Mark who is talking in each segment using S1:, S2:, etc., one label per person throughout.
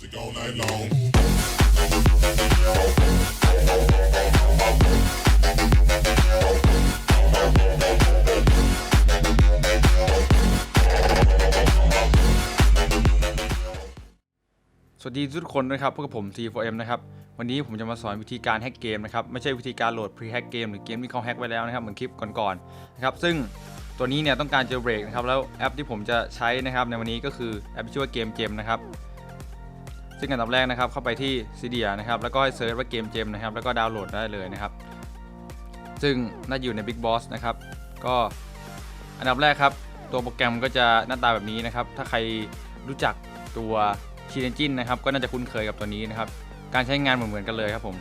S1: Music all night long.
S2: สวัสดีทุกคนด้วยครับ พวกบผม T4M นะครับ วันนี้ผมจะมาสอนวิธีการแฮกเกมนะครับ ไม่ใช่วิธีการโหลด pre-hack เกมหรือเกมที่เขาแฮกไว้แล้วนะครับ เหมือนคลิปก่อนๆ นะครับ ซึ่งตัวนี้เนี่ยต้องการ jailbreak นะครับ แล้วแอปที่ผมจะใช้นะครับในวันนี้ก็คือแอปที่ชื่อว่าเกมเจมนะครับ ซึ่งอันดับแรกนะครับเข้าไปที่ Cydia นะครับแล้วก็เซิร์ชว่าเกมเจมนะครับแล้วก็ดาวน์โหลดได้เลยนะครับ ซึ่งน่าอยู่ใน Big Boss นะครับก็อันดับแรกครับ ตัวโปรแกรมก็จะหน้าตาแบบนี้นะครับ ถ้าใครรู้จักตัวชีเอนจินนะครับก็น่าจะคุ้นเคยกับตัวนี้นะครับ การใช้งานเหมือนๆกันเลยครับผม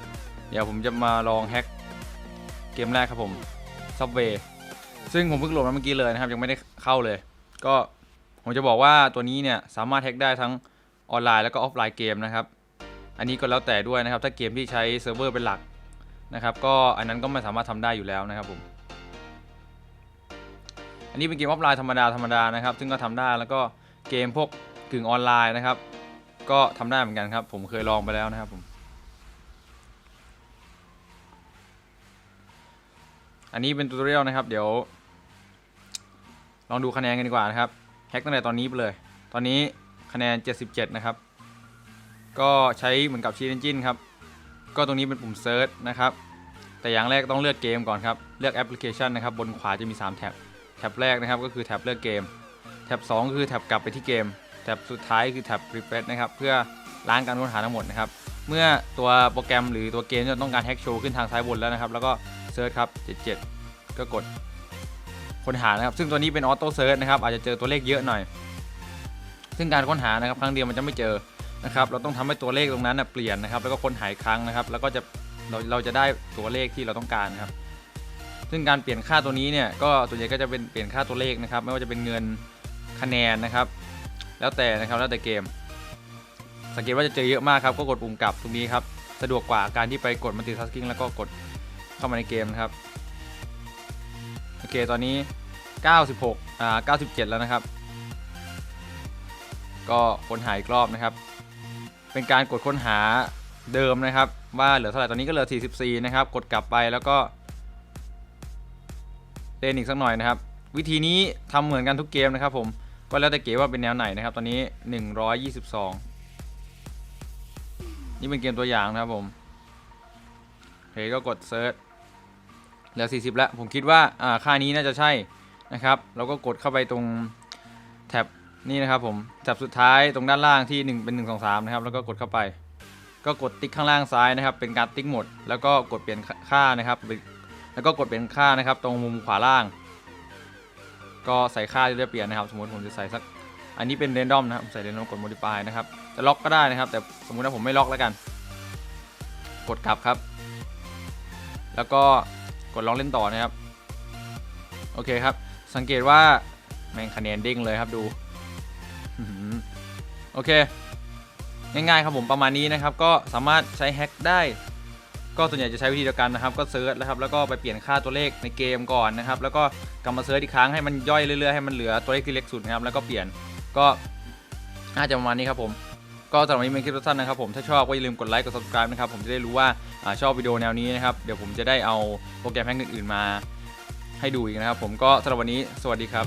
S2: เดี๋ยวผมจะมาลองแฮ็กเกมแรกครับผม Subway ซึ่งผมเพิ่งโหลดมาเมื่อกี้เลยนะครับ ยังไม่ได้เข้าเลย ก็ผมจะบอกว่าตัวนี้เนี่ยสามารถแฮ็กได้ทั้ง ออนไลน์แล้วก็ออฟไลน์เกมนะครับ อันนี้ก็แล้วแต่ด้วยนะครับ ถ้าเกมที่ใช้เซิร์ฟเวอร์เป็นหลักนะครับ ก็อันนั้นก็ไม่สามารถทำได้อยู่แล้วนะครับผม อันนี้เป็นเกมออฟไลน์ธรรมดาธรรมดานะครับ ซึ่งก็ทำได้แล้วก็เกมพวกกึ่งออนไลน์นะครับ ก็ทำได้เหมือนกันครับ ผมเคยลองไปแล้วนะครับผมอันนี้เป็นตูตอเรียลนะครับ เดี๋ยว ลองดูคะแนนกันดีกว่านะครับแฮกตั้งแต่ตอนนี้ไปเลย ตอนนี้ คะแนน 77 นะครับ ก็ใช้เหมือนกับชีน Engine ครับ ก็ตรงนี้เป็นปุ่มเซิร์ชนะครับ แต่อย่างแรกต้องเลือกเกมก่อนครับ เลือกแอปพลิเคชันนะครับ บนขวาจะมี 3 แท็บ แท็บแรกนะครับก็คือแท็บเลือกเกม แท็บ2คือแท็บกลับไปที่เกม แท็บสุดท้ายคือแท็บ refresh นะครับ เพื่อล้างการค้นหาทั้งหมดนะครับ เมื่อตัวโปรแกรมหรือตัวเกมที่เราต้องการแฮกโชว์ขึ้นทางซ้ายบนแล้วนะครับ แล้วก็เซิร์ชครับ 77 ก็กดค้นหานะครับ ซึ่งตัวนี้เป็นออโต้เซิร์ชนะครับ อาจจะเจอตัวเลขเยอะหน่อย ซึ่งการค้นหานะครับครั้งเดียวมันจะไม่เจอนะครับเราต้องทำให้ตัวเลขตรงนั้นนะเปลี่ยนนะครับ แล้วก็ค้นหาอีกครั้งนะครับ แล้วก็จะเราเราจะได้ตัวเลขที่เราต้องการนะครับ ซึ่งการเปลี่ยนค่าตัวนี้เนี่ยก็ส่วใหญ่ก็จะเป็นเปลี่ยนค่าตัวเลขนะครับ ไม่ว่าจะเป็นเงินคะแนนนะครับ แล้วแต่นะครับแล้วแต่เกม สังเกตว่าจะเจอเยอะมากครับก็กดปุ่มกลับตรงนี้ครับสะดวกกว่าการที่ไปกด multitasking แล้วก็กดเข้ามาในเกมนะครับโอเคตอนนี้ 96อ่า97 แล้วนะครับ ก็ค้นหาอีกรอบนะครับ เป็นการกดค้นหาเดิมนะครับ ว่าเหลือเท่าไหร่ตอนนี้ก็เหลือ 44 นะครับ กดกลับไปแล้วก็เล่นอีกสักหน่อยนะครับ วิธีนี้ทำเหมือนกันทุกเกมนะครับ ผมก็แล้วแต่เกมว่าเป็นแนวไหนนะครับ ตอนนี้ 122 นี่เป็นเกมตัวอย่างนะครับผมโอเคก็กดเซิร์ชเหลือ 40 แล้ว ผมคิดว่าอ่าค่านี้น่าจะใช่นะครับ เราก็กดเข้าไปตรงแท็บ นี่นะครับผมแท็บสุดท้ายตรงด้านล่างที่ 1 เป็น 1 2 3 นะครับ แล้วก็กดเข้าไป ก็กดติ๊กข้างล่างซ้ายนะครับ เป็นการติ๊กหมด แล้วก็กดเปลี่ยนค่านะครับ แล้วก็กดเปลี่ยนค่านะครับ ตรงมุมขวาล่าง ก็ใส่ค่าที่จะเปลี่ยนนะครับ สมมติผมจะใส่สัก อันนี้เป็นเรนดอมนะครับผมใส่เรนดอมกด modify นะครับจะล็อกก็ได้นะครับ แต่สมมุติว่าผมไม่ล็อกแล้วกัน กดกลับครับ แล้วก็กดลองเล่นต่อนะครับ โอเคครับ สังเกตว่าแม่งคะแนนเด้งเลยครับดู โอเค ง่ายๆครับผมประมาณนี้นะครับ ก็สามารถใช้แฮ็กได้ ก็ส่วนใหญ่จะใช้วิธีเดียวกันนะครับ ก็เซิร์ชนะครับ แล้วก็ไปเปลี่ยนค่าตัวเลขในเกมก่อนนะครับ แล้วก็กลับมาเซิร์ชอีกครั้งให้มันย่อยเรื่อยๆ ให้มันเหลือตัวเลขที่เล็กสุดนะครับ แล้วก็เปลี่ยน ก็น่าจะประมาณนี้ครับผม ก็สำหรับวันนี้เป็นคลิปสั้นนะครับผม ถ้าชอบก็อย่าลืมกดไลค์ กด subscribe นะครับ ผมจะได้รู้ว่าอาชอบวิดีโอแนวนี้นะครับ เดี๋ยวผมจะได้เอาโปรแกรมแฮกอื่นๆมา ให้ดูอีกนะครับ ผม ก็สำหรับวันนี้ สวัสดีครับ